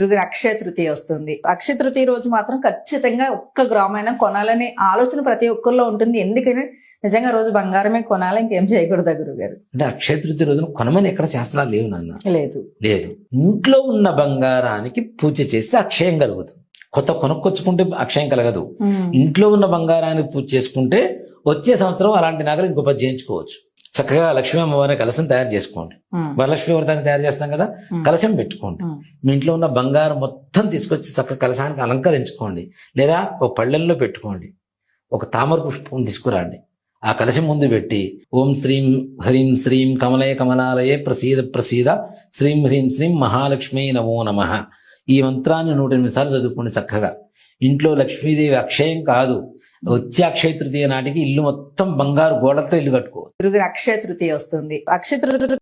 గురుగారు అక్షయ తృతీయ వస్తుంది. అక్షయ తృతీయ రోజు మాత్రం ఖచ్చితంగా ఒక్క గ్రామైనా కొనాలనే ఆలోచన ప్రతి ఒక్కరిలో ఉంటుంది. ఎందుకని నిజంగా రోజు బంగారమే కొనాలి ఇంకేం చేయకూడదా గురుగారు అంటే అక్షయ తృతీయ రోజున కొనమని ఎక్కడ శాస్త్రాలు లేవు నాన్న. లేదు. లేదు. ఇంట్లో ఉన్న బంగారానికి పూజ చేస్తే అక్షయం కలుగుతుంది. కొత్త కొనుక్కొచ్చుకుంటే అక్షయం కలగదు. ఇంట్లో ఉన్న బంగారానికి పూజ చేసుకుంటే వచ్చే సంవత్సరం అలాంటి నగలు ఇంకో పది చేయించుకోవచ్చు చక్కగా లక్ష్మీ అమ్మవారి కలశం తయారు చేసుకోండి. వరలక్ష్మి వ్రతాన్ని తయారు చేస్తాం కదా. కలశం పెట్టుకోండి. మీ ఇంట్లో ఉన్న బంగారం మొత్తం తీసుకొచ్చి చక్క కలశానికి అలంకరించుకోండి. లేదా ఒక పళ్ళెల్లో పెట్టుకోండి. ఒక తామర పుష్పం తీసుకురండి. ఆ కలశం ముందు పెట్టి ఓం శ్రీం హ్రీం శ్రీం కమలయ కమలాలయే ప్రసీద ప్రసీద శ్రీం హ్రీం శ్రీం మహాలక్ష్మీ నమో నమ. ఈ మంత్రాన్ని నూట ఎనిమిది సార్లు చదువుకోండి చక్కగా. ఇంట్లో లక్ష్మీదేవి అక్షయం కాదు. వచ్చే అక్షయ తృతీయ నాటికి ఇల్లు మొత్తం బంగారు గోడలతో ఇల్లు కట్టుకో. అక్షయ తృతీయ వస్తుంది. అక్షయ తృతీయ